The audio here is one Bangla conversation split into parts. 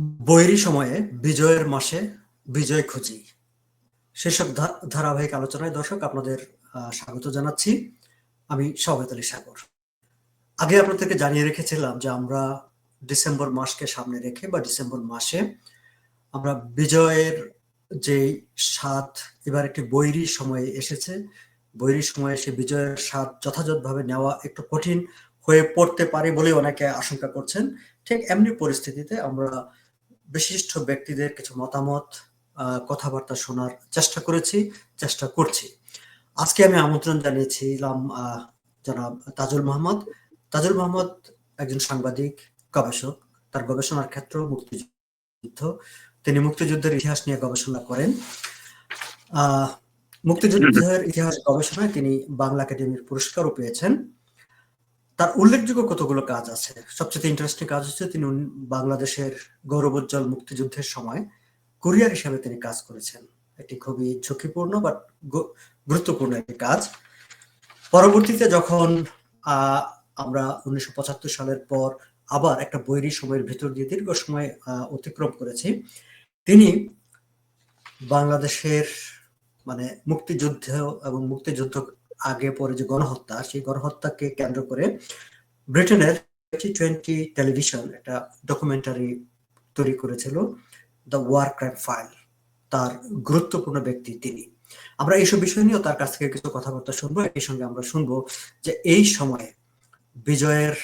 বৈরী সময়ে বিজয়ের মাসে বিজয় খুঁজি। সেসব ধারাবাহিক আলোচনায় দর্শক আপনাদের স্বাগত জানাচ্ছি। আমি সৌগত আলী সাগর। আগে আপনাদেরকে জানিয়ে রেখেছিলাম যে আমরা ডিসেম্বর মাসকে সামনে রেখে বা ডিসেম্বর মাসে আমরা বিজয়ের যে স্বাদ, এবার একটি বৈরী সময়ে এসেছে। বৈরী সময়ে সে বিজয়ের স্বাদ যথাযথভাবে নেওয়া একটু কঠিন হয়ে পড়তে পারে বলে অনেকে আশঙ্কা করছেন। ঠিক এমনি পরিস্থিতিতে আমরা বিশিষ্ট ব্যক্তিদের কিছু মতামত কথাবার্তা শোনার চেষ্টা করেছি, চেষ্টা করছি। আজকে আমি আমন্ত্রণ জানিয়েছিলাম জনাব তাজুল মোহাম্মদ তাজুল মোহাম্মদ একজন সাংবাদিক, গবেষক। তার গবেষণার ক্ষেত্র মুক্তিযুদ্ধ। তিনি মুক্তিযুদ্ধের ইতিহাস নিয়ে গবেষণা করেন। মুক্তিযুদ্ধের ইতিহাস গবেষণায় তিনি বাংলা একাডেমির পুরস্কারও পেয়েছেন। তার উল্লেখযোগ্য কতগুলো কাজ আছে? সবচেয়ে ইন্টারেস্টিং কাজ হচ্ছে তিনি বাংলাদেশের গৌরবোজ্জ্বল মুক্তিযুদ্ধের সময় কুরিয়ার হিসাবে তিনি কাজ করেছেন। এটি খুবই ঝুঁকিপূর্ণ বাট গুরুত্বপূর্ণ একটি কাজ। পরবর্তীতে যখন আমরা উনিশশো পঁচাত্তর সালের পর আবার একটা বৈরী সময়ের ভিতর দিয়ে দীর্ঘ সময় অতিক্রম করেছি, তিনি বাংলাদেশের মানে মুক্তিযুদ্ধ এবং মুক্তিযুদ্ধ আগে পরে যে গণহত্যা, সেই গণহত্যাকে কেন্দ্র করে ব্রিটেনের টোয়েন্টি টেলিভিশন একটা ডকুমেন্টারি তৈরি করেছিল দ্য ওয়ার ক্রাইম ফাইল তার গুরুত্বপূর্ণ ব্যক্তি তিনি। আমরা এইসব বিষয় নিয়েও তার কাছ থেকে কিছু কথাবার্তা শুনব এই সঙ্গে আমরা শুনব যে এই সময়ে বিজয়ের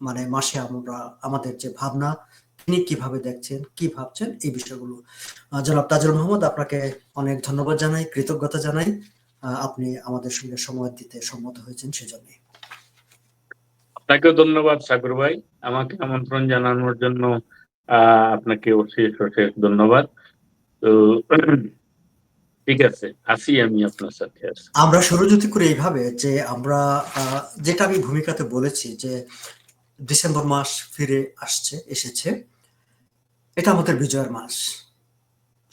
মানে মাসে আমরা, আমাদের যে ভাবনা, তিনি কীভাবে দেখছেন, কি ভাবছেন, এই বিষয়গুলো। জনাব তাজুল মোহাম্মদ আপনাকে অনেক ধন্যবাদ জানাই, কৃতজ্ঞতা জানাই। আপনি আমাদের সঙ্গে সময় দিতে সম্মত হয়েছেন সেজন্য আপনাকেও ধন্যবাদ সাগর ভাই। আমাকে আমন্ত্রণ জানানোর জন্য আপনাকে অশেষ অশেষ ধন্যবাদ। তো ঠিক আছে আসি আমি আপনার সাথে। আমরা শুরু যদি করি এইভাবে যে আমরা যেটা আমি ভূমিকাতে বলেছি যে ডিসেম্বর মাস ফিরে আসছে এসেছে এটা আমাদের বিজয়ের মাস।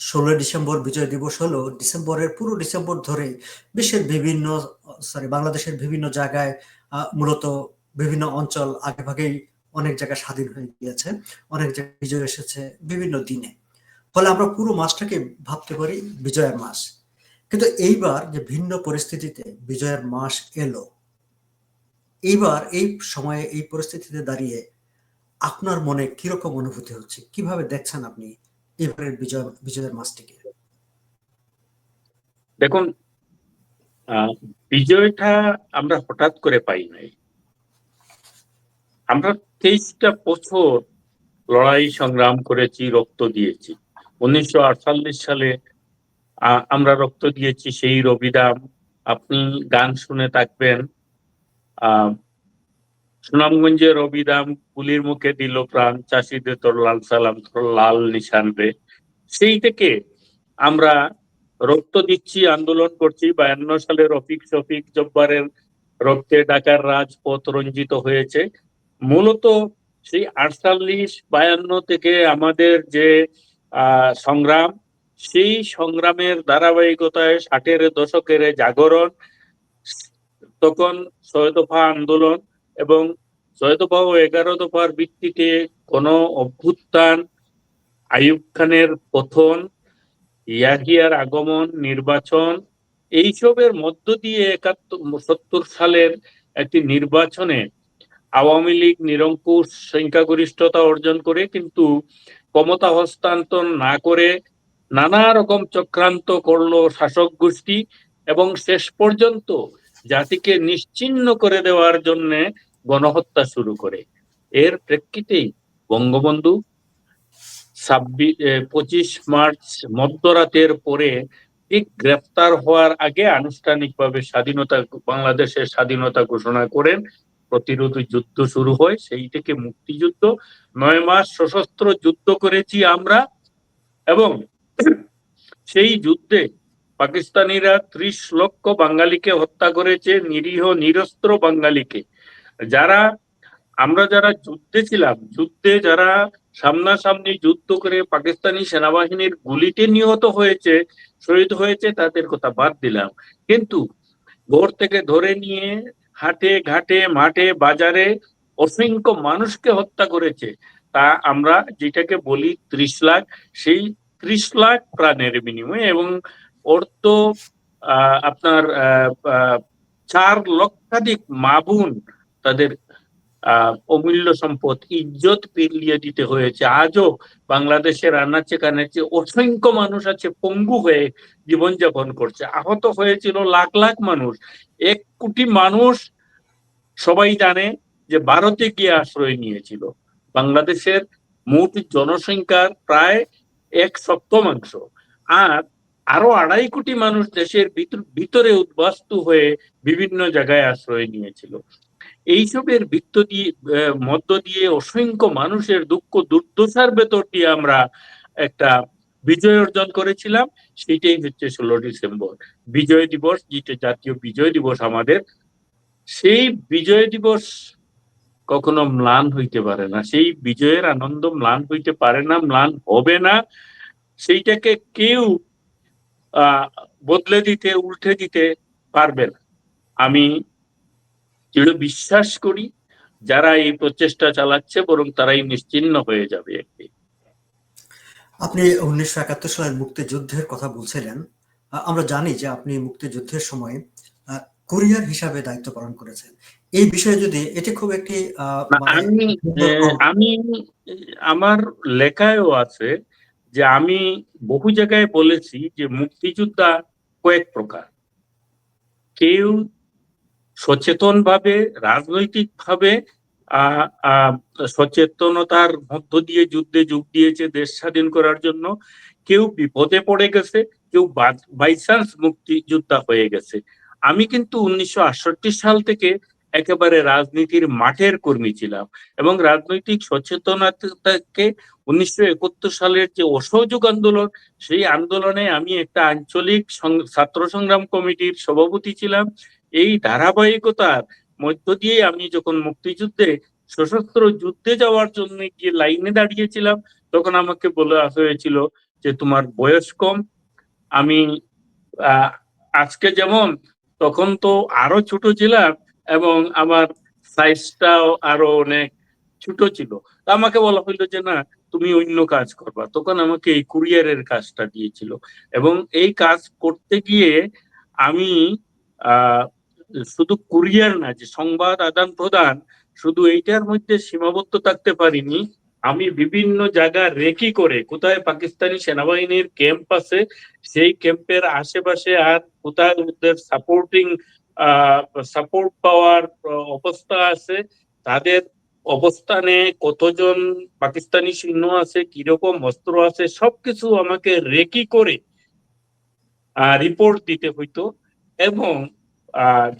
ষোলোই ডিসেম্বর বিজয় দিবস হলো। ডিসেম্বরের পুরো ডিসেম্বর ধরে বিশ্বের বিভিন্ন সরি বাংলাদেশের বিভিন্ন জায়গায় মূলত বিভিন্ন অঞ্চল আগে ভাগেই অনেক জায়গায় স্বাধীন হয়ে গিয়েছে, অনেক জায়গায় বিজয় এসেছে বিভিন্ন দিনে। ফলে আমরা পুরো মাসটাকে ভাবতে পারি বিজয়ের মাস। কিন্তু এইবার যে ভিন্ন পরিস্থিতিতে বিজয়ের মাস এলো, এইবার এই সময়ে এই পরিস্থিতিতে দাঁড়িয়ে আপনার মনে কীরকম অনুভূতি হচ্ছে? কীভাবে দেখছেন আপনি এবারের বিজয়, বিজয়ের মাসটিকে। দেখুন বিজয়টা আমরা হঠাৎ করে পাই নাই। আমরা তেইশটা বছর লড়াই সংগ্রাম করেছি, রক্ত দিয়েছি। উনিশশো আটচল্লিশ সালে আমরা রক্ত দিয়েছি সেই রবিদাম। আপনি গান শুনে থাকবেন। আহ সুনামগঞ্জের রবিদাম পুলির মুখে দিল প্রাণ, চাষিদের তোর লাল সালাম, তোর লাল নিশান রে। সেই থেকে আমরা রক্ত দিচ্ছি, আন্দোলন করছি। বায়ান্ন সালে রফিক শফিক জব্বারের রক্তে ঢাকার রাজপথ রঞ্জিত হয়েছে। মূলত সেই আটচল্লিশ, বায়ান্ন থেকে আমাদের যে সংগ্রাম, সেই সংগ্রামের ধারাবাহিকতায় ষাটের দশকের জাগরণ, তখন ছয় দফা আন্দোলন এবং ছয় দফা ও এগারো দফার ভিত্তিতে কোন অভ্যুত্থান আইয়ুব খানের পথন ইয়াহিয়ার আগমন, নির্বাচন এইসবের মধ্য দিয়ে একাত্তর, সত্তর সালের একটি নির্বাচনে আওয়ামী লীগ নিরঙ্কুশ সংখ্যাগরিষ্ঠতা অর্জন করে কিন্তু ক্ষমতা হস্তান্তর না করে নানা রকম চক্রান্ত করল শাসক গোষ্ঠী এবং শেষ পর্যন্ত জাতিকে নিশ্চিহ্ন করে দেওয়ার জন্য গণহত্যা শুরু করে। এর প্রেক্ষিতেই বঙ্গবন্ধু পঁচিশ মার্চ মধ্যরাতের পরে ঠিক গ্রেফতার হওয়ার আগে আনুষ্ঠানিকভাবে স্বাধীনতা, বাংলাদেশের স্বাধীনতা ঘোষণা করেন। প্রতিরোধ যুদ্ধ শুরু হয়, সেই থেকে মুক্তিযুদ্ধ। নয় মাস সশস্ত্র যুদ্ধ করেছি আমরা এবং সেই যুদ্ধে পাকিস্তানিরা ত্রিশ লক্ষ বাঙালিকে হত্যা করেছে, নিরীহ নিরস্ত্র বাঙালিকে। যারা, আমরা যারা যুদ্ধে ছিলাম, যুদ্ধে যারা সামনাসামনি যুদ্ধ করে পাকিস্তানি সেনাবাহিনীর গুলিতে নিহত হয়েছে, শহীদ হয়েছে, তাদের কথা বাদ দিলাম। কিন্তু ঘর থেকে ধরে নিয়ে হাটে ঘাটে মাঠে বাজারে অসংখ্য মানুষকে হত্যা করেছে। তা আমরা যেটাকে বলি ত্রিশ লাখ, সেই ত্রিশ লাখ প্রাণের বিনিময়ে এবং অর্থ আপনার চার লক্ষাধিক মাবুন তাদের অমূল্য সম্পদ ইজ্জত বিলিয়ে দিতে হয়েছে। আজও বাংলাদেশের আনাচে কানাচে অসংখ্য মানুষ আছে পঙ্গু হয়ে জীবনযাপন করছে। আহত হয়েছিল লাখ লাখ মানুষ। এক কোটি মানুষ সবাই জানে যে ভারতে গিয়ে আশ্রয় নিয়েছিল। বাংলাদেশের মোট জনসংখ্যার প্রায় এক সপ্তমাংশ। আর আরও আড়াই কোটি মানুষ দেশের ভিতরে উদ্বাস্তু হয়ে বিভিন্ন জায়গায় আশ্রয় নিয়েছিল। এইসবের বৃত্ত দিয়ে মধ্য দিয়ে অসংখ্য মানুষের দুঃখ, দুর্দশার ভেতর দিয়ে আমরা একটা বিজয় অর্জন করেছিলাম। সেটাই হচ্ছে ষোলো ডিসেম্বর। বিজয় দিবস, যেটা জাতীয় বিজয় দিবস আমাদের। সেই বিজয় দিবস কখনো ম্লান হইতে পারে না। সেই বিজয়ের আনন্দ ম্লান হইতে পারে না, ম্লান হবে না। সেইটাকে কেউ, আহ, বদলে দিতে, উল্টে দিতে পারবে না। আমি দৃঢ় বিশ্বাস করি যারা এই প্রচেষ্টা চালাচ্ছে বরং তারাই নিশ্চিন্ন হয়ে যাবে একদিন। আপনি উনিশশো একাত্তর সালের মুক্তিযুদ্ধের কথা বলছিলেন। আমরা জানি যে আপনি মুক্তিযুদ্ধের সময় কুরিয়ার হিসাবে দায়িত্ব পালন করেছেন। এই বিষয়ে যদি এটি খুব একটি মানে- আমি আহ, আমি আমার লেখায়ও আছে যে আমি বহু জায়গায় বলেছি যে মুক্তিযোদ্ধা কয়েক প্রকার। কেউ সচেতন ভাবে রাজনৈতিক ভাবে আহ, আহ, সচেতনতার মধ্য দিয়ে যুদ্ধে যোগ দিয়েছে দেশ স্বাধীন করার জন্য। কেউ বিপদে পড়ে গেছে কেউ বাই চান্স মুক্তিযোদ্ধা হয়ে গেছে। আমি কিন্তু উনিশশো আটষট্টি সাল থেকে একেবারে রাজনীতির মাঠের কর্মী ছিলাম এবং রাজনৈতিক সচেতনতাকে উনিশশো একাত্তর সালের যে অসহযোগ আন্দোলন সেই আন্দোলনে আমি একটা আঞ্চলিক ছাত্র সংগ্রাম কমিটির সভাপতি ছিলাম। এই ধারাবাহিকতার মধ্য দিয়ে আমি যখন মুক্তিযুদ্ধে সশস্ত্র যুদ্ধে যাওয়ার জন্য গিয়ে লাইনে দাঁড়িয়েছিলাম, তখন আমাকে বলে আসা হয়েছিল যে তোমার বয়স কম। আমি আজকে যেমন, তখন তো আরও ছোট ছিলাম এবং আমার সাইজটাও আরও অনেক ছোট ছিল। আমাকে বলা হইল যে না, তুমি অন্য কাজ করবা। তখন আমাকে এই কুরিয়ারের কাজটা দিয়েছিল। এবং এই কাজ করতে গিয়ে আমি আহ শুধু কুরিয়ার না, যে সংবাদ আদান প্রদান, শুধু এইটার মধ্যে সীমাবদ্ধ থাকতে পারিনি। আমি বিভিন্ন জায়গা রেকি করে কোথায় পাকিস্তানি সেনাবাহিনীর ক্যাম্প আছে, সেই ক্যাম্পের আশেপাশে আর কোথায় ওদের সাপোর্টিং সাপোর্ট পাওয়ার অবস্থা আছে, তাদের অবস্থানে কতজন পাকিস্তানি সৈন্য আছে, কীরকম অস্ত্র আছে, সবকিছু আমাকে রেকি করে রিপোর্ট দিতে হইতো। এবং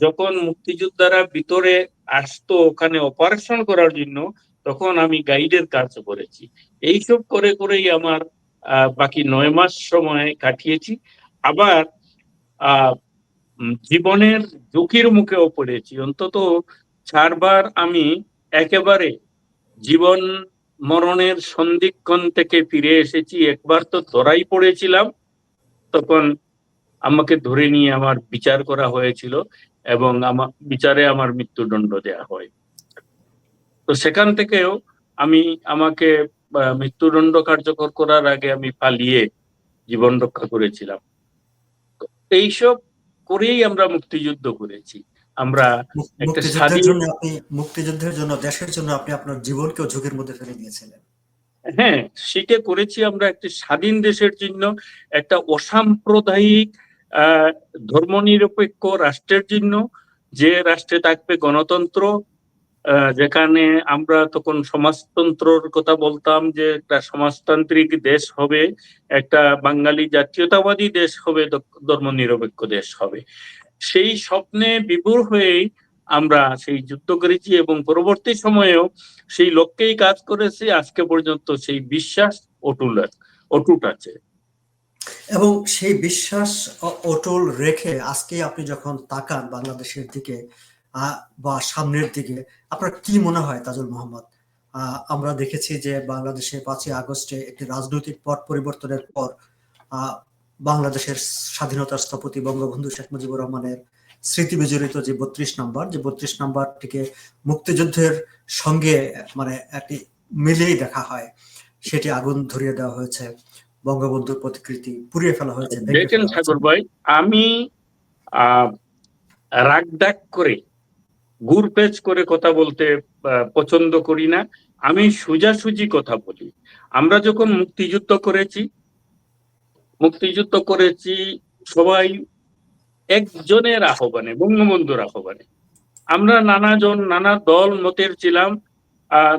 যখন মুক্তিযোদ্ধারা ভিতরে আসতো ওখানে অপারেশন করার জন্য, তখন আমি গাইডের কাজ করেছি। এইসব করে করেই আমার বাকি নয় মাস সময় কাটিয়েছি। আবার জীবনের ঝুঁকির মুখেও পড়েছি। অন্তত চারবার আমি একেবারে জীবন মরণের সন্ধিক্ষণ থেকে ফিরে এসেছি। একবার তো ধরাই পড়েছিলাম, তখন আমাকে ধরে নিয়ে আমার বিচার করা হয়েছিল এবং আমার বিচারে আমার মৃত্যুদণ্ড দেয়া হয়। তো সেখান থেকেও আমি আমাকে মৃত্যুদণ্ড কার্যকর করার আগে আমি পালিয়ে জীবন রক্ষা করেছিলাম। এইসব করেই আমরা মুক্তিযুদ্ধ করেছি। আমরা একটা মুক্তিযুদ্ধের স্বাধীন- জন্য মুক্তিযুদ্ধের জন্য দেশের জন্য আপনি আপনার জীবনকেও ঝুঁকির মধ্যে ফেলে দিয়েছিলেন। হ্যাঁ সেটা করেছি আমরা একটি স্বাধীন দেশের জন্য একটা অসাম্প্রদায়িক আহ ধর্মনিরপেক্ষ রাষ্ট্রের জন্য যে রাষ্ট্রে থাকবে গণতন্ত্র যেখানে আমরা তখন সমাজতন্ত্রর কথা বলতাম যে একটা সমাজতান্ত্রিক দেশ হবে, একটা বাঙালি জাতীয়তাবাদী দেশ হবে ধর্মনিরপেক্ষ দেশ হবে। সেই স্বপ্নে বিভোর হয়েই আমরা সেই যুদ্ধ করেছি এবং পরবর্তী সময়েও সেই লক্ষ্যেই কাজ করেছি। আজকে পর্যন্ত সেই বিশ্বাস অটুট অটুট আছে। এবং সেই বিশ্বাস অটল রেখে আজকে আপনি যখন তাকান বাংলাদেশের দিকে বা সামনের দিকে, আপনার কি মনে হয় তাজুল মোহাম্মদ? আমরা দেখেছি যে বাংলাদেশে পাঁচই আগস্টে একটি রাজনৈতিক পট পরিবর্তনের পর বাংলাদেশের স্বাধীনতার স্থপতি বঙ্গবন্ধু শেখ মুজিবুর রহমানের স্মৃতি বিজড়িত যে বত্রিশ নাম্বার, যে বত্রিশ নাম্বারটিকে মুক্তিযুদ্ধের সঙ্গে মানে একটি মিলেই দেখা হয়, সেটি আগুন ধরিয়ে দেওয়া হয়েছে। বঙ্গবন্ধুর প্রতিকৃতি পুড়িয়ে ফেলা হয়েছে। দেখেন ঠাকুর ভাই? আমি রাগ ডাক করে গুরপেচ করে কথা বলতে পছন্দ করি না। আমি সোজাসুজি কথা বলি। আমরা যখন মুক্তিযুদ্ধ করেছি মুক্তিযুদ্ধ করেছি সবাই একজনের আহ্বানে বঙ্গবন্ধুর আহ্বানে। আমরা নানাজন নানা দল মতের ছিলাম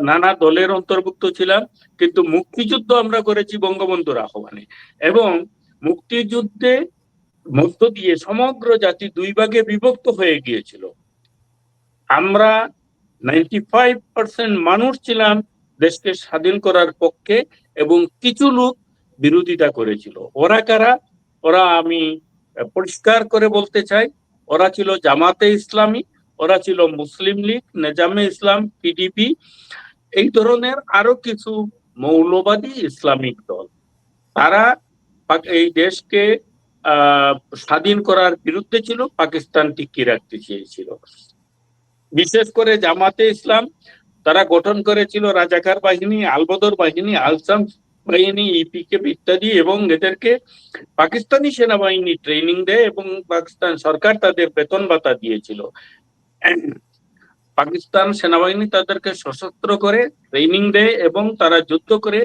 নানা দলের অন্তর্ভুক্ত ছিলাম, কিন্তু মুক্তিযুদ্ধ আমরা করেছি বঙ্গবন্ধুর আহ্বানে। এবং মুক্তিযুদ্ধে মধ্য দিয়ে সমগ্র জাতি দুই ভাগে বিভক্ত হয়ে গিয়েছিল। আমরা নাইনটি ফাইভ পার্সেন্ট মানুষ ছিলাম দেশকে স্বাধীন করার পক্ষে, এবং কিছু লোক বিরোধিতা করেছিল। ওরা কারা? ওরা আমি পরিষ্কার করে বলতে চাই, ওরা ছিল জামাতে ইসলামী ওরা ছিল মুসলিম লীগ, নেজামে ইসলাম পিডিপি এই ধরনের আরও কিছু মৌলবাদী ইসলামিক দল। তারা এই দেশকে স্বাধীন করার বিরুদ্ধে ছিল, পাকিস্তান টিকিয়ে রাখতে চেয়েছিল। বিশেষ করে জামাতে ইসলাম, তারা গঠন করেছিল রাজাকার বাহিনী, আলবদর বাহিনী, আলসাম বাহিনী ইপিকে ইত্যাদি এবং এদেরকে পাকিস্তানি সেনাবাহিনী ট্রেনিং দেয় এবং পাকিস্তান সরকার তাদের বেতন ভাতা দিয়েছিল। পাকিস্তান সেনাবাহিনী তাদেরকে সশস্ত্র করে ট্রেনিং দেয় এবং তারা যুদ্ধ করে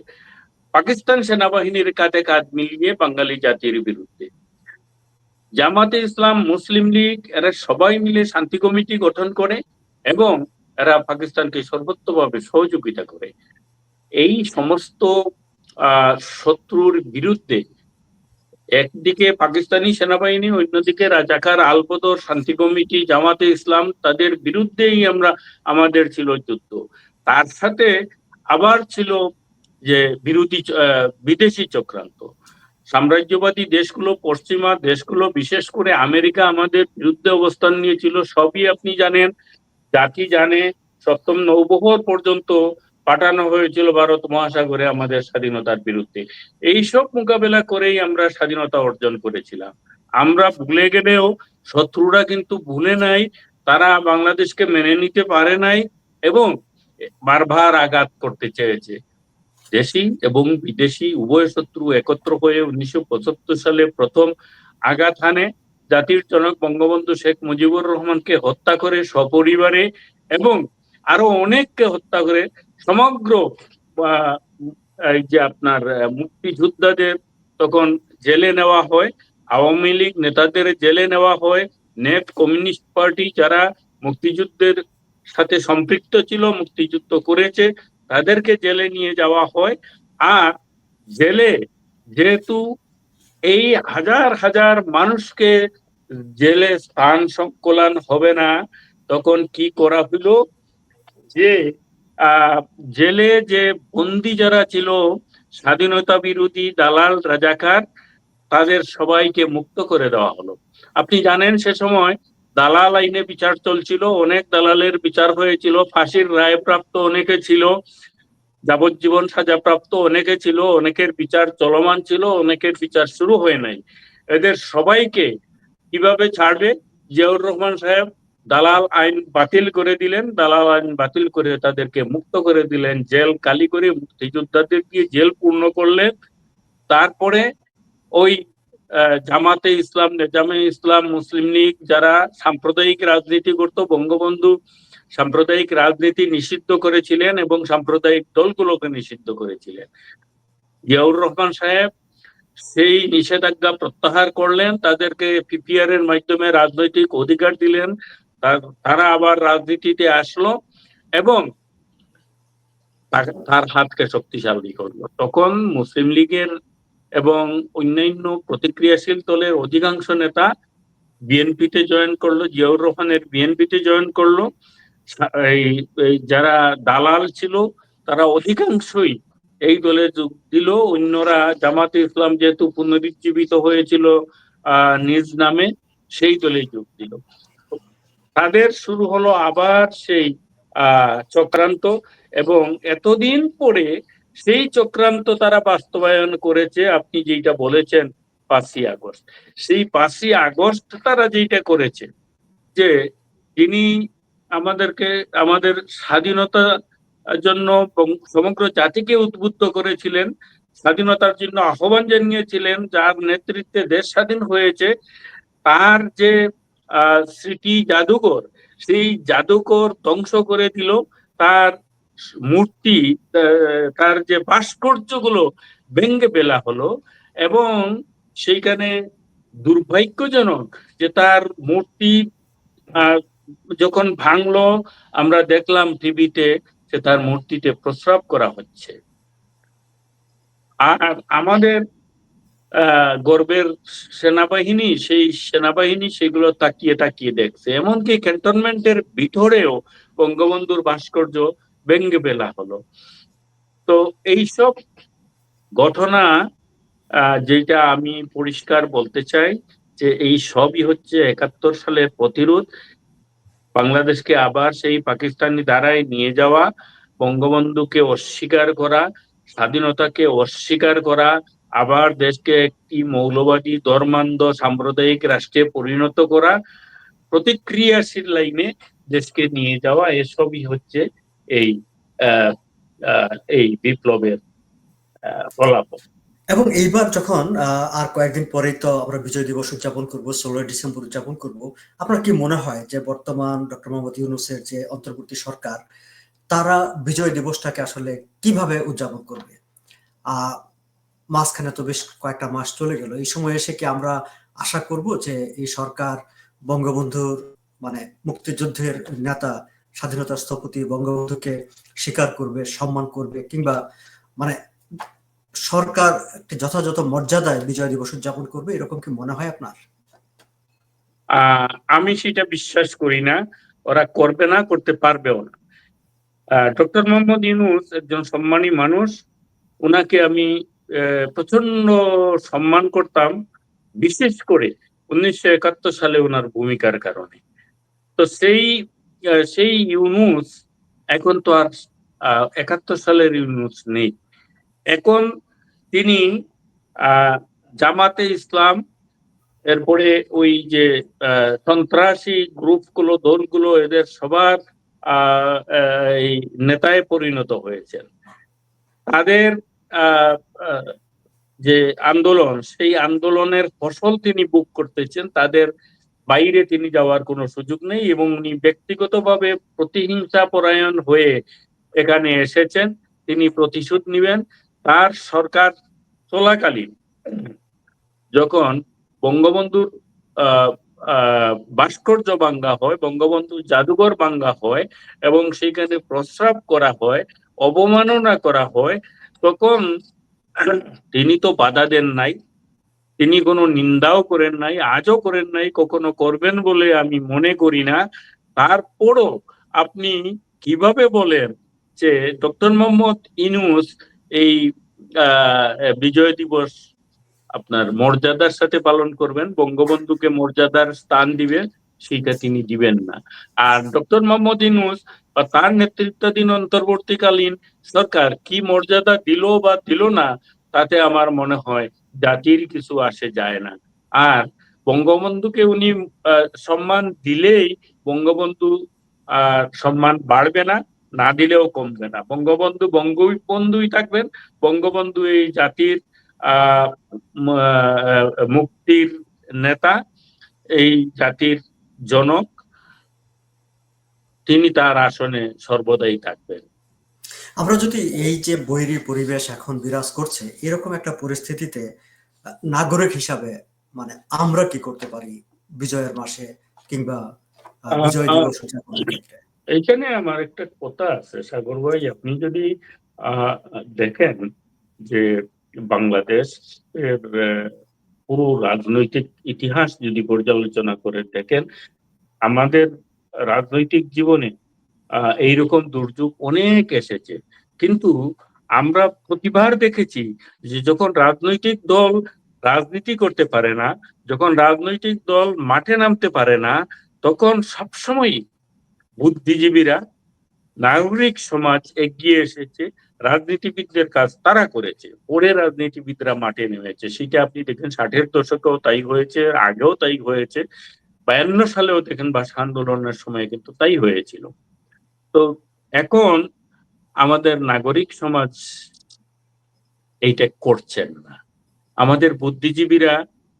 পাকিস্তান সেনাবাহিনীর কাঁধে কাঁধ মিলিয়ে বাঙালি জাতির বিরুদ্ধে। জামাতে ইসলাম, মুসলিম লীগ, এরা সবাই মিলে শান্তি কমিটি গঠন করে এবং এরা পাকিস্তানকে সর্বোত্তভাবে সহযোগিতা করে। এই সমস্ত শত্রুর বিরুদ্ধে একদিকে পাকিস্তানি সেনাবাহিনী, অন্যদিকে রাজাকার আলবদর শান্তি কমিটি, জামাতে ইসলাম, তাদের বিরুদ্ধেই আমরা, আমাদের ছিল যুদ্ধ। তার সাথে আবার ছিল যে বিরোধী বিদেশি চক্রান্ত। সাম্রাজ্যবাদী দেশগুলো, পশ্চিমা দেশগুলো, বিশেষ করে আমেরিকা আমাদের বিরুদ্ধে অবস্থান নিয়েছিল, সবই আপনি জানেন। জাতি জানে, সপ্তম নৌবহর পর্যন্ত পাঠানো হয়েছিল ভারত মহাসাগরে আমাদের স্বাধীনতার বিরুদ্ধে। এইসব মোকাবেলা করেই আমরা স্বাধীনতা অর্জন করেছিলাম। আমরা ভুলে গেলেও শত্রুরা কিন্তু ভুলে নাই, তারা বাংলাদেশকে মেনে নিতে পারে নাই এবং বারবার আঘাত করতে চেয়েছে। দেশি এবং বিদেশি উভয় শত্রু একত্র হয়ে উনিশশো পঁচাত্তর সালে প্রথম আঘাত হানে জাতির জনক বঙ্গবন্ধু শেখ মুজিবুর রহমানকে হত্যা করে সপরিবারে এবং আরও অনেককে হত্যা করে সমগ্র এই যে আপনার মুক্তিযোদ্ধাদের তখন জেলে নেওয়া হয়, আওয়ামী লীগ নেতাদের জেলে নেওয়া হয়, নেট কমিউনিস্ট পার্টি যারা মুক্তিযুদ্ধের সাথে সম্পৃক্ত ছিল, মুক্তিযুদ্ধ করেছে, তাদেরকে জেলে নিয়ে যাওয়া হয়। আর জেলে যেহেতু এই হাজার হাজার মানুষকে জেলে স্থান সংকলন হবে না, তখন কি করা হলো? যে জেলে যে বন্দি যারা ছিল, স্বাধীনতা বিরোধী দালাল রাজাকার, তাদের সবাইকে মুক্ত করে দেওয়া হলো। আপনি জানেন সে সময় দালাল আইনে বিচার চলছিল, অনেক দালালের বিচার হয়েছিল, ফাঁসির রায় প্রাপ্ত অনেকে ছিল, যাবজ্জীবন সাজাপ্রাপ্ত অনেকে ছিল, অনেকের বিচার চলমান ছিল, অনেকের বিচার শুরু হয় নাই। এদের সবাইকে কীভাবে ছাড়বে? জিয়াউর রহমান সাহেব দালাল আইন বাতিল করে দিলেন, দালাল আইন বাতিল করে তাদেরকে মুক্ত করে দিলেন, জেল কালি করে মুক্তিযোদ্ধাদের দিয়ে জেল পূর্ণ করলেন। তারপরে ওই জামাতে ইসলাম, নেজামে ইসলাম, মুসলিম লীগ যারা সাম্প্রদায়িক রাজনীতি করত, বঙ্গবন্ধু সাম্প্রদায়িক রাজনীতি নিষিদ্ধ করেছিলেন এবং সাম্প্রদায়িক দলগুলোকে নিষিদ্ধ করেছিলেন। জিয়াউর রহমান সাহেব সেই নিষেধাজ্ঞা প্রত্যাহার করলেন, তাদেরকে পিপিআর এর মাধ্যমে রাজনৈতিক অধিকার দিলেন। তার- আবার রাজনীতিতে আসলো এবং তার- হাতকে শক্তিশালী করল। তখন মুসলিম লীগের এবং অন্যান্য প্রতিক্রিয়াশীল দলের অধিকাংশ নেতা বিএনপিতে জয়েন করল, জিয়াউর রহমানের বিএনপিতে জয়েন করল। এই যারা দালাল ছিল, তারা অধিকাংশই এই দলে যোগ দিল। অন্যরা জামাতে ইসলাম যেহেতু পুনরুজ্জীবিত হয়েছিল নিজ নামে সেই দলে যোগ দিল। তাদের শুরু হলো আবার সেই চক্রান্ত এবং এতদিন পরে সেই চক্রান্ত তারা বাস্তবায়ন করেছে, আপনি যেটা বলেছেন, পাঁচই আগস্ট। সেই পাঁচই আগস্ট তারা যেটা করেছে, যে তিনি আমাদেরকে, আমাদের স্বাধীনতা জন্য সমগ্র জাতিকে উদ্বুদ্ধ করেছিলেন, স্বাধীনতার জন্য আহ্বান জানিয়েছিলেন, যার নেতৃত্বে দেশ স্বাধীন হয়েছে, তার যে স্মৃতি জাদুকর। সেই জাদুকর ধ্বংস করে দিল তার মূর্তি তার যে ভাস্কর্যগুলো ভেঙ্গে ফেলা হলো এবং সেইখানে দুর্ভাগ্যজনক যে তার মূর্তি যখন ভাঙলো, আমরা দেখলাম টিভিতে যে তার মূর্তিতে প্রস্রাব করা হচ্ছে। আর আমাদের গর্বের সেনাবাহিনী, সেই সেনাবাহিনী সেগুলো তাকিয়ে তাকিয়ে দেখছে। এমনকি ক্যান্টনমেন্টের ভিতরেও বঙ্গবন্ধুর ভাস্কর্য ভেঙ্গে ফেলা হলো। তো এইসব ঘটনা যেটা আমি পরিষ্কার বলতে চাই, যে এই সবই হচ্ছে একাত্তর সালের প্রতিরোধ। বাংলাদেশকে আবার সেই পাকিস্তানি দ্বারাই নিয়ে যাওয়া, বঙ্গবন্ধুকে অস্বীকার করা, স্বাধীনতাকে অস্বীকার করা আবার দেশকে একটি মৌলবাদী, ধর্মান্ধ, সাম্প্রদায়িক রাষ্ট্রে পরিণত করা প্রতিক্রিয়াশীল লাইনে দেশকে নিয়ে যাওয়া, এসবই হচ্ছে এই এই বিপ্লবের ফলাফল। এবং এইবার যখন আর কয়েকদিন পরেই তো আমরা বিজয় দিবস উদযাপন করব, ষোলোই ডিসেম্বর উদযাপন করব, আপনার কি মনে হয় যে বর্তমান ডক্টর মোহাম্মদ ইউনুসের যে অন্তর্বর্তী সরকার, তারা বিজয় দিবসটাকে আসলে কীভাবে উদযাপন করবে? মাঝখানে তো বেশ কয়েকটা মাস চলে গেল। এই সময় এসে কি আমরা আশা করব যে এই সরকার বঙ্গবন্ধুর মানে মুক্তিযুদ্ধের নেতা, স্বাধীনতার স্থপতি বঙ্গবন্ধুকে স্বীকার করবে, সম্মান করবে কিংবা মানে সরকার একটি যথাযথ মর্যাদায় বিজয় দিবস উদযাপন করবে, এরকম কি মনে হয় আপনার? আমি সেটা বিশ্বাস করি না। ওরা করবে না, করতে পারবেও না। ডক্টর মোহাম্মদ ইউনুস একজন সম্মানী মানুষ। ওনাকে আমি প্রচণ্ড সম্মান করতাম, বিশেষ করে উনিশশো একাত্তর সালে ওনার ভূমিকার কারণে। তো সেই সেই ইউনুস এখন তো আর একাত্তর সালের ইউনুস নেই। এখন তিনি জামাতে ইসলাম, এরপরে ওই যে সন্ত্রাসী গ্রুপগুলো, দলগুলো, এদের সবার এই নেতায় পরিণত হয়েছেন। তাদের যে আন্দোলন, সেই আন্দোলনের ফসল তিনি বুক করতেছেন, তাদের বাইরে তিনি যাওয়ার কোনো সুযোগ নেই এবং উনি ব্যক্তিগতভাবে প্রতিহিংসা পরায়ণ হয়ে এখানে এসেছেন, তিনি প্রতিশোধ নেবেন। তার সরকার চলাকালীন যখন বঙ্গবন্ধুর ভাস্কর্য বাঙ্গা হয়, বঙ্গবন্ধু জাদুঘর বাঙ্গা হয় এবং সেখানে প্রস্রাব করা হয়, অবমাননা করা হয় তখন তিনি তো বাধা দেন নাই, তিনি কোনো নিন্দাও করেন নাই, আজও করেন নাই, কখনো করবেন বলে আমি মনে করি না। তারপরও আপনি কীভাবে বলেন যে ডক্টর মোহাম্মদ ইনুস এই বিজয় দিবস আপনার মর্যাদার সাথে পালন করবেন, বঙ্গবন্ধুকে মর্যাদার স্থান দিবেন সেটা তিনি দিবেন না। আর ডক্টর মোহাম্মদ ইনুস বা তার নেতৃত্বাধীন অন্তর্বর্তীকালীন সরকার কি মর্যাদা দিল বা দিল না, তাতে আমার মনে হয় জাতির কিছু আসে যায় না। আর বঙ্গবন্ধুকে উনি সম্মান দিলেই বঙ্গবন্ধু সম্মান বাড়বে না না দিলেও কমবে না। বঙ্গবন্ধু বঙ্গবন্ধুই থাকবেন, বঙ্গবন্ধু এই জাতির মুক্তির নেতা, এই জাতির জনক। তিনি তার আসনে সর্বদাই থাকবেন। আমরা যদি এই যে বৈরী পরিবেশ এখন বিরাজ করছে এরকম একটা পরিস্থিতিতে নাগরিক হিসাবে মানে আমরা কি করতে পারি বিজয়ের মাসে কিংবা বিজয় দিবস এইখানে আমার একটা কথা আছে সাগর ভাই আপনি যদি আহ, দেখেন যে বাংলাদেশ এর পুরো রাজনৈতিক ইতিহাস যদি পর্যালোচনা করে দেখেন আমাদের রাজনৈতিক জীবনে এইরকম দুর্যোগ অনেক এসেছে। কিন্তু আমরা প্রতিবার দেখেছি যে যখন রাজনৈতিক দল রাজনীতি করতে পারে না, যখন রাজনৈতিক দল মাঠে নামতে পারে না, তখন সবসময় বুদ্ধিজীবীরা, নাগরিক সমাজ এগিয়ে এসেছে, রাজনীতিবিদদের কাজ তারা করেছে, পরে রাজনীতিবিদরা মাঠে নেমেছে। সেটা আপনি দেখেন, ষাটের দশকেও তাই হয়েছে, আগেও তাই হয়েছে। বায়ান্ন সালেও দেখেন ভাষা আন্দোলনের সময় কিন্তু তাই হয়েছিল। তো এখন আমাদের নাগরিক সমাজ এইটা করছেন না। আমাদের বুদ্ধিজীবীরা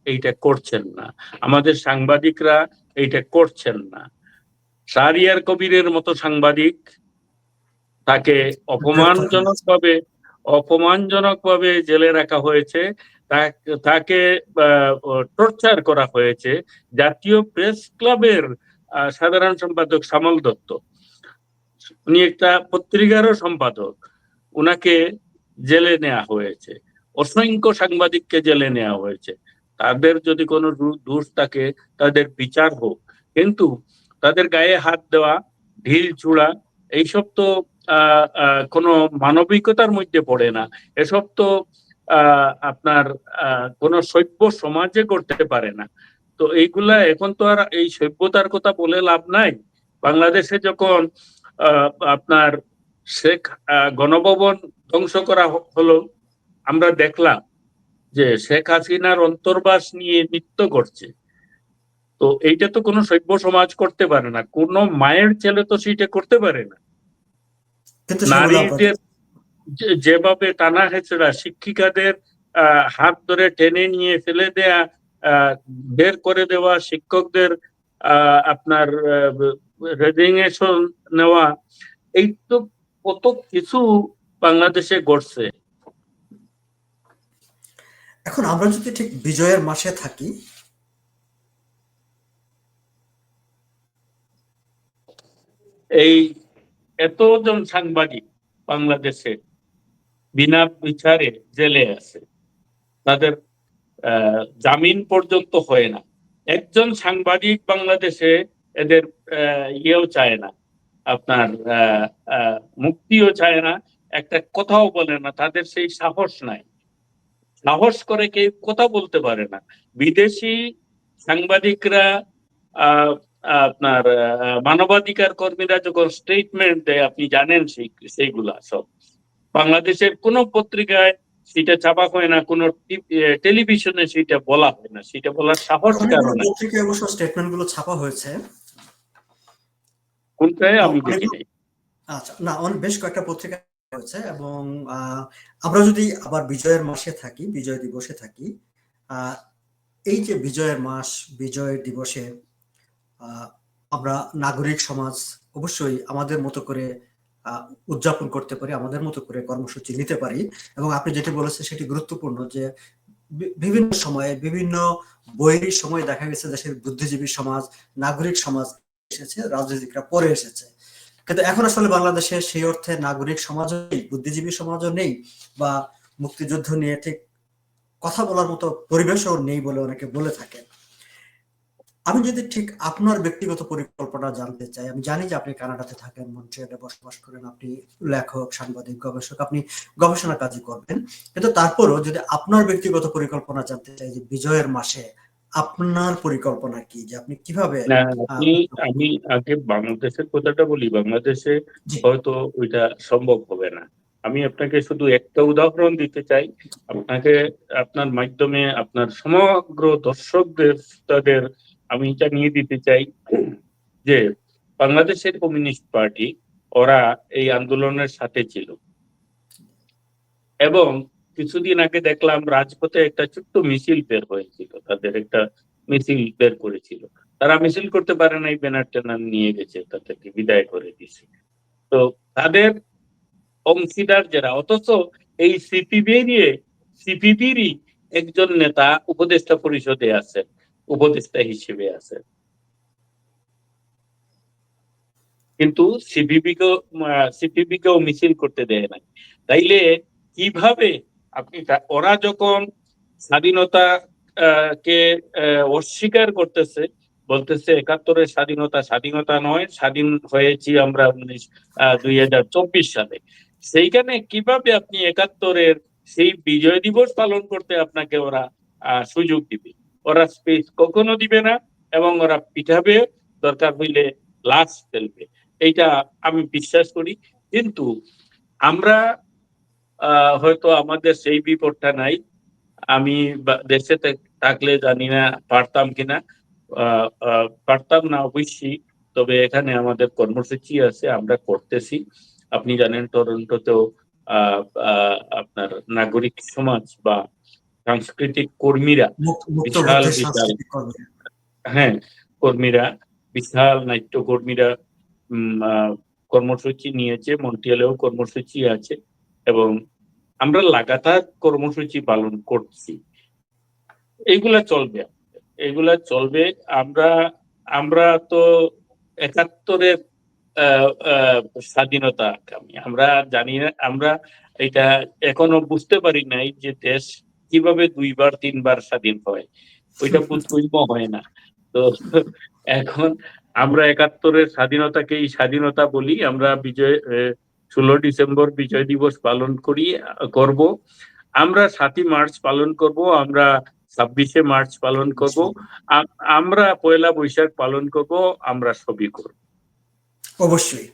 এইটা করছেন না। আমাদের সাংবাদিকরা এইটা করছেন না। সারিয়ার কবিরের মতো সাংবাদিক তাকে অপমানজনকভাবে অপমানজনকভাবে জেলে রাখা হয়েছে। তাক- টর্চার করা হয়েছে জাতীয় প্রেস ক্লাবের সাধারণ সম্পাদক শ্যামল দত্ত। উনি একটা পত্রিকারও সম্পাদক। উনাকে জেলে নেওয়া হয়েছে। অসংখ্য সাংবাদিককে জেলে নেওয়া হয়েছে। তাদের যদি কোনো দোষ থাকে তাদের বিচার হোক। কিন্তু তাদের গায়ে হাত দেওয়া ঢিল ছুড়া এইসব তো আহ, কোনো মানবিকতার মধ্যে পড়ে না। এসব তো আপনার কোনো সভ্য সমাজে করতে পারে না। তো এইগুলা এখন তো আর এই সভ্যতার কথা বলে লাভ নাই। বাংলাদেশে যখন আপনার শেখ গণভবন ধ্বংস করা হলো আমরা দেখলাম যে শেখ হাসিনার অন্তর্বাস নিয়ে নৃত্য করছে। তো এইটা তো কোনো সভ্য সমাজ করতে পারে না। কোনো মায়ের ছেলে তো সেইটা করতে পারে না। নারীদের যেভাবে টানা হেঁচড়া শিক্ষিকাদের আহ, হাত ধরে টেনে নিয়ে ফেলে দেয়া বের করে দেওয়া শিক্ষকদের আপনার রেজিগনেশন নেওয়া এই তো কত কিছু বাংলাদেশে ঘটছে। এখন আমরা যদি ঠিক বিজয়ের মাসে থাকি এই এতজন সাংবাদিক বাংলাদেশে বিনা বিচারে জেলে আছে। তাদের জামিন পর্যন্ত হয় না। একজন সাংবাদিক বাংলাদেশে এদের ইয়েও চায় না। আপনার মুক্তিও চায় না। একটা কথাও বলে না। তাদের সেই সাহস নাই। সাহস করে কেউ কথা বলতে পারে না। বিদেশি সাংবাদিকরা আপনার মানবাধিকার কর্মীরা যখন স্টেটমেন্ট দেয়, আপনি জানেন সেই, সেইগুলা সব। বাংলাদেশের কোনো পত্রিকায় সেটা ছাপা হয় না কোনো টেলিভিশনে সেটা বলা হয় না। সেটা বলার সাহস কারণ। পত্রিকায় অবশ্য স্টেটমেন্টগুলো ছাপা হয়েছে। কোনটায়? আমি দেখি আচ্ছা না অনেক বেশ কয়েকটা পত্রিকা হয়েছে এবং আমরা যদি আবার বিজয়ের মাসে থাকি বিজয় দিবসে থাকি আহ, এই যে বিজয়ের মাস বিজয় দিবসে আহ, আমরা নাগরিক সমাজ অবশ্যই আমাদের মতো করে উদযাপন করতে পারি, আমাদের মতো করে কর্মসূচি নিতে পারি। এবং আপনি যেটি বলেছেন সেটি গুরুত্বপূর্ণ যে বিভিন্ন সময়ে বিভিন্ন বইয়ের সময় দেখা গেছে দেশের বুদ্ধিজীবী সমাজ, নাগরিক সমাজ এসেছে, রাজনীতিকরা পরে এসেছে। কিন্তু এখন আসলে বাংলাদেশে সেই অর্থে নাগরিক সমাজও নেই, বুদ্ধিজীবী সমাজও নেই বা মুক্তিযুদ্ধ নিয়ে ঠিক কথা বলার মতো পরিবেশও নেই বলে অনেকে বলে থাকেন। আমি যদি ঠিক আপনার ব্যক্তিগত পরিকল্পনা জানতে চাই আমি জানি যে আপনি কানাডাতে থাকেন মন্ট্রিয়ালে বসবাস করেন আপনি লেখক সাংবাদিক গবেষক আপনি গবেষণা কাজই করবেন। কিন্তু তারপরও যদি আপনার ব্যক্তিগত পরিকল্পনা জানতে চাই যে বিজয়ের মাসে আপনার পরিকল্পনা কি যে আপনি কীভাবে আমি আগে বাংলাদেশের কথাটা বলি। বাংলাদেশে হয়তো ওইটা সম্ভব হবে না। আমি আপনাকে শুধু একটা উদাহরণ দিতে চাই। আপনাকে আপনার মাধ্যমে আপনার সমগ্র দর্শকদের তাদের আমি এটা নিয়ে দিতে চাই যে বাংলাদেশের কমিউনিস্ট পার্টি, ওরা এই আন্দোলনের সাথে ছিল। এবং কিছুদিন আগে দেখলাম রাজপথে একটা ছোট্ট মিছিল বের হয়েছিল। তাদের একটা মিছিল বের করেছিল। তারা মিছিল করতে পারে না এই ব্যানার ট্যানার নিয়ে গেছে, তাদেরকে বিদায় করে দিছে তো তাদের অংশীদার যারা, অথচ এই সিপিবি নিয়ে, সিপিবিরই একজন নেতা উপদেষ্টা পরিষদে আছেন। উপদেষ্টা হিসেবে আছেন কিন্তু সিপিবিকেও সিপিবিকেও মিছিল করতে দেয় না তাইলে কীভাবে আপনি ওরা যখন স্বাধীনতা কে অস্বীকার করতেছে, বলতেছে একাত্তরের স্বাধীনতা স্বাধীনতা নয়, স্বাধীন হয়েছি আমরা উনিশ দুই হাজার চব্বিশ সালে। সেইখানে কীভাবে আপনি একাত্তরের সেই বিজয় দিবস পালন করতে আপনাকে ওরা সুযোগ দিবে? ওরা স্পেস কখনো দিবে না এবং ওরা পিঠাবে, দরকার হইলে লাশ ফেলবে। এইটা আমি বিশ্বাস করি। কিন্তু আমরা হয়তো আমাদের সেই বিপদটা নাই। আমি দেশে থাকলে জানি না পারতাম কিনা। পারতাম না অবশ্যই। তবে এখানে আমাদের কর্মসূচি আছে, আমরা করতেছি। আপনি জানেন, টরন্টোতেও আপনার নাগরিক সমাজ বা সাংস্কৃতিক কর্মীরা বিশাল বিশাল। হ্যাঁ কর্মীরা বিশাল নাট্য কর্মীরা উম, আহ, কর্মসূচি নিয়েছে মন্ট্রিয়ালেও কর্মসূচি আছে এবং আমরা লাগাতার কর্মসূচি পালন করছি। এইগুলা চলবে। এগুলা চলবে আমরা আমরা তো একাত্তরের আহ, আহ, স্বাধীনতা আমরা জানি না আমরা এটা এখনও বুঝতে পারি নাই যে দেশ কীভাবে দুইবার, তিনবার স্বাধীন হয়? ওইটা বুঝবইব হয় না। তো এখন আমরা একাত্তরের স্বাধীনতাকেই স্বাধীনতা বলি, আমরা বিজয় ষোলো ডিসেম্বর বিজয় দিবস পালন করি, করব। আমরা সাতই মার্চ পালন করব, আমরা ছাব্বিশে মার্চ পালন করব। আমরা পয়লা বৈশাখ পালন করব, আমরা সবই করব। অবশ্যই।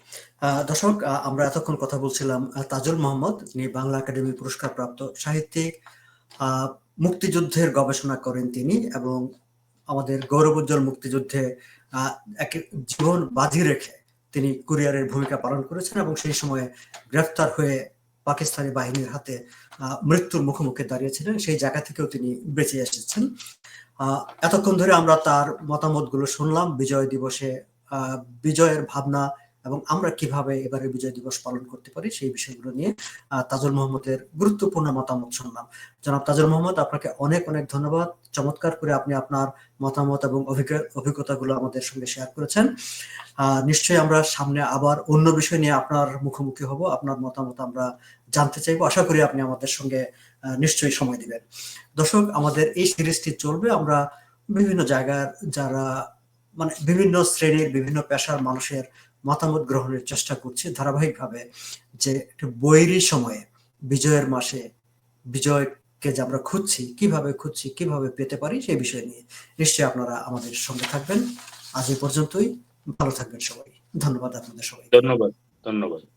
দর্শক আমরা এতক্ষণ কথা বলছিলাম তাজুল মোহাম্মদ, যিনি বাংলা একাডেমি পুরস্কার প্রাপ্ত সাহিত্যিক মুক্তিযুদ্ধের গবেষণা করেন তিনি এবং আমাদের গৌরবোজ্জ্বল মুক্তিযুদ্ধে এক জীবন বাজি রেখে তিনি কুরিয়ারের ভূমিকা পালন করেছেন এবং সেই সময়ে গ্রেফতার হয়ে পাকিস্তানি বাহিনীর হাতে মৃত্যুর মুখোমুখি দাঁড়িয়েছিলেন। সেই জায়গা থেকেও তিনি বেঁচে এসেছেন। এতক্ষণ ধরে আমরা তার মতামতগুলো শুনলাম। বিজয় দিবসে বিজয়ের ভাবনা এবং আমরা কীভাবে এবারে বিজয় দিবস পালন করতে পারি সেই বিষয়গুলো নিয়ে তাজুল মোহাম্মদের গুরুত্বপূর্ণ মতামত শুনলাম। জনাব তাজুল মোহাম্মদ, আপনাকে অনেক অনেক ধন্যবাদ। চমৎকার করে আপনি আপনার মতামত এবং অভিজ্ঞ- অভিজ্ঞতাগুলো আমাদের সঙ্গে শেয়ার করেছেন। নিশ্চয়ই আমরা সামনে আবার অন্য বিষয় নিয়ে আপনার মুখোমুখি হব। আপনার মতামত আমরা জানতে চাইব। আশা করি আপনি আমাদের সঙ্গে নিশ্চয়ই সময় দিবেন। দর্শক, আমাদের এই সিরিজটি চলবে। আমরা বিভিন্ন জায়গার যারা মানে বিভিন্ন শ্রেণির বিভিন্ন পেশার মানুষের মতামত গ্রহণের চেষ্টা করছি ধারাবাহিকভাবে যে একটু বৈরী সময়ে বিজয়ের মাসে বিজয়কে যে আমরা খুঁজছি, কীভাবে খুঁজছি, কীভাবে পেতে পারি সেই বিষয় নিয়ে নিশ্চয়ই আপনারা আমাদের সঙ্গে থাকবেন। আজ এই পর্যন্তই। ভালো থাকবেন সবাই। ধন্যবাদ আপনাদের সবাই ধন্যবাদ। ধন্যবাদ।